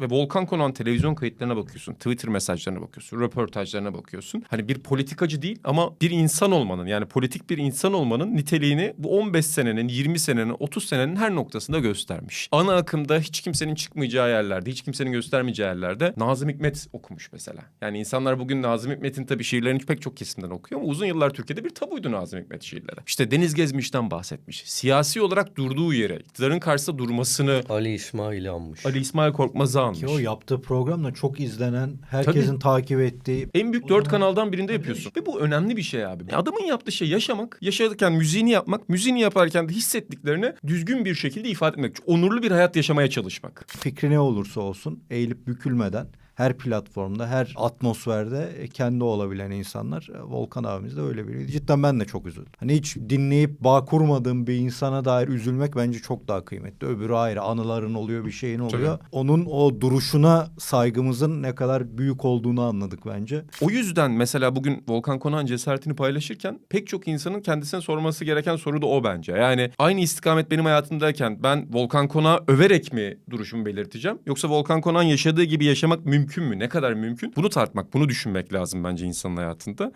ve Volkan Konak'ın televizyon kayıtlarına bakıyorsun. Twitter mesajlarına bakıyorsun. Röportajlarına bakıyorsun. Hani bir politikacı değil ama bir insan olmanın yani politik bir insan olmanın niteliğini bu 15 senenin, 20 senenin, 30 senenin her noktasında göstermiş. Ana akımda hiç kimsenin çıkmayacağı yerlerde, hiç kimsenin göstermeyeceği yerlerde Nazım Hikmet okumuş mesela. Yani insanlar bugün Nazım Hikmet'in tabii şiirlerini pek çok kesimden okuyor ama uzun yıllar Türkiye'de bir tabuydu Nazım Hikmet şiirleri. İşte Deniz Gezmiş'ten bahsetmiş. Siyasi olarak durduğu yere, iktidarın karşısında durmasını Ali İsmail'i anmış. Ali İsmail Korkmaz'ı almış. Ki o yaptığı program da çok izlenen, herkesin takip ettiği. En büyük dört kanaldan birinde yapıyorsun. Ve bu önemli bir şey abi. Adamın yaptığı şey yaşamak, yaşarken müziğini yapmak, müziğini yaparken de hissettiklerini düzgün bir şekilde ifade etmek. Onurlu bir hayat yaşamaya çalışmak. Fikri ne olursa olsun eğilip bükülmeden her platformda, her atmosferde e, kendi olabilen insanlar. E, Volkan abimiz de öyle biriydi. Cidden ben de çok üzüldüm. Hani hiç dinleyip bağ kurmadığım bir insana dair üzülmek bence çok daha kıymetli. Öbürü ayrı. Anıların oluyor, bir şeyin oluyor. Onun o duruşuna saygımızın ne kadar büyük olduğunu anladık bence. O yüzden mesela bugün Volkan Konak'ın cesaretini paylaşırken pek çok insanın kendisine sorması gereken soru da o bence. Yani aynı istikamet benim hayatımdayken ben Volkan Konak'ı överek mi duruşumu belirteceğim? Yoksa Volkan Konak'ın yaşadığı gibi yaşamak mümkün mü? Ne kadar mümkün? Bunu tartmak, bunu düşünmek lazım bence insanın hayatında.